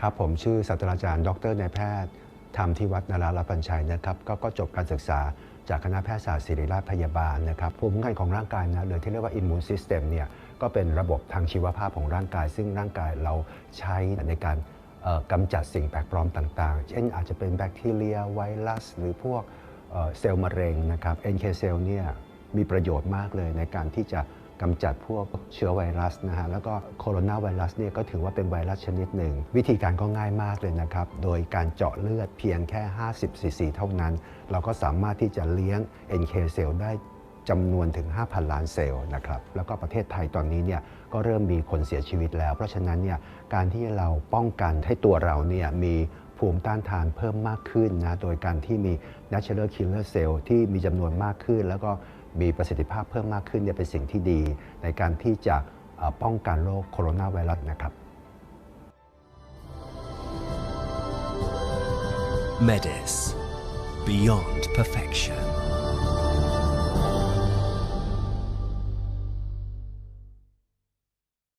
ครับผมชื่อศาสตราจารย์ ดรนายแพทย์ธรรมที่วัดนาราลปัญชัยนะครับก็ก็จบการศึกษาจากคณะแพทยศาสตร์ศิริราชพยาบาลนะครับภูมิคุ้มกันของร่างกายนะหรือที่เรียกว่า immune system เนี่ยก็เป็นระบบทางชีวภาพของร่างกาย ซึ่งร่างกายเราใช้ในการเอ่อกำจัดสิ่งแปลกปลอมต่าง ๆ เช่นอาจจะเป็นแบคทีเรียไวรัส หรือพวกเอ่อเซลล์มะเร็งนะครับ NK เซลล์เนี่ยมีประโยชน์มากเลยในการที่จะ กำจัดพวกเชื้อไวรัสนะฮะแล้วก็โคโรนาไวรัสเนี่ยก็ถือว่าเป็นไวรัสชนิดหนึ่ง วิธีการก็ง่ายมากเลยนะครับ โดยการเจาะเลือดเพียงแค่ 50 ซีซีเท่านั้น เราก็สามารถที่จะเลี้ยง NK เซลล์ได้จำนวนถึง 5,000 ล้านเซลล์นะครับ แล้วก็ประเทศไทยตอนนี้เนี่ยก็เริ่มมีคนเสียชีวิตแล้ว เพราะฉะนั้นเนี่ยการที่เราป้องกันให้ตัวเราเนี่ยมี ภูมิต้านทานเพิ่มมากขึ้นนะโดยการที่มี natural killer cell ที่มีจำนวนมากขึ้น แล้วก็มีประสิทธิภาพเพิ่มมากขึ้นเนี่ยเป็นสิ่งที่ดี ในการที่จะป้องกันโรคโคโรนาไวรัสนะครับ Medis. Beyond perfection.